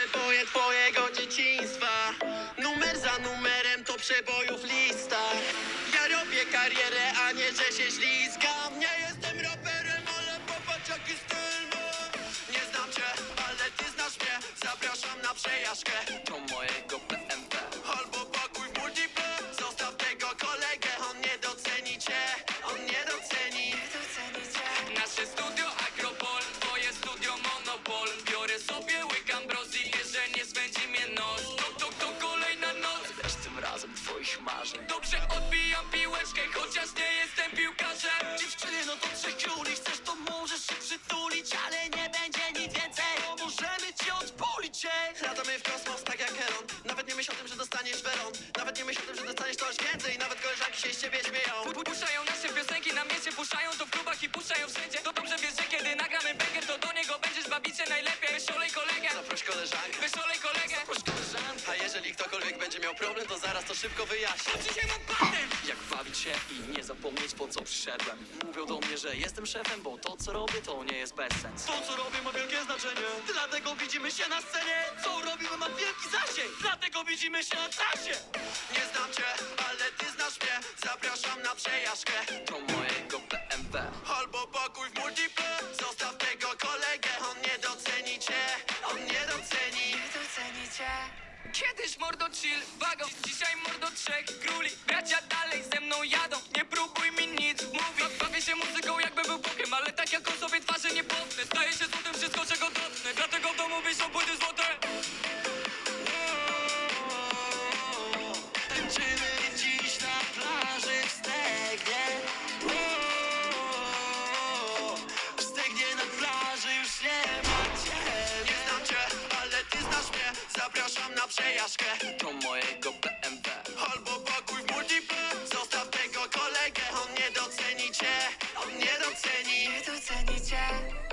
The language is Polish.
Przeboje twojego dzieciństwa. Numer za numerem to przebojów lista Ja robię karierę, a nie że się ślizgam Nie jestem raperem, ale popatrz jaki styl mam. Nie znam cię, ale ty znasz mnie. Zapraszam na przejażdżkę. Do mojego PMP Dobrze odbijam piłeczkę, chociaż nie jestem piłkarzem. Dziewczyny, no to trzech króli Chcesz to możesz się przytulić Ale nie będzie nic więcej. Bo możemy cię odpulić cię Latamy w kosmos tak jak Heron Nawet nie myśl o tym, że dostaniesz Veron Nawet nie myśl o tym, że dostaniesz coś więcej. Nawet koleżanki się z ciebie śmieją Pu- Puszczają nasze piosenki na mieście, puszczają to w klubach i puszczają wszędzie. To dobrze wiesz, że kiedy nagramy banger, to do niego będziesz bawić się najlepiej. Wyszolej kolegę, Zaproś koleżankę. Wyszolej kolegę ktokolwiek będzie miał problem, to zaraz to szybko wyjaśnię. Dzisiaj mam patent! Jak bawić się i nie zapomnieć po co przyszedłem. Mówią do mnie, że jestem szefem, bo to co robię to nie jest bez sens To co robię ma wielkie znaczenie. Dlatego widzimy się na scenie. Co robimy ma wielki zasięg. Dlatego widzimy się na trasie. Nie znam cię, ale ty znasz mnie. Zapraszam na przejażdżkę. Do mojego PMP Albo pakuj w multiple. Zostaw tego kolegę. On nie doceni cię. On nie doceni Kiedyś mordo chill, wago Dzisiaj mordo trzech króli. Bracia zapraszam na przejażdżkę. Do mojego BMW Albo pokój w multiple Zostaw tego kolegę, on nie doceni cię. On nie doceni. Nie doceni cię.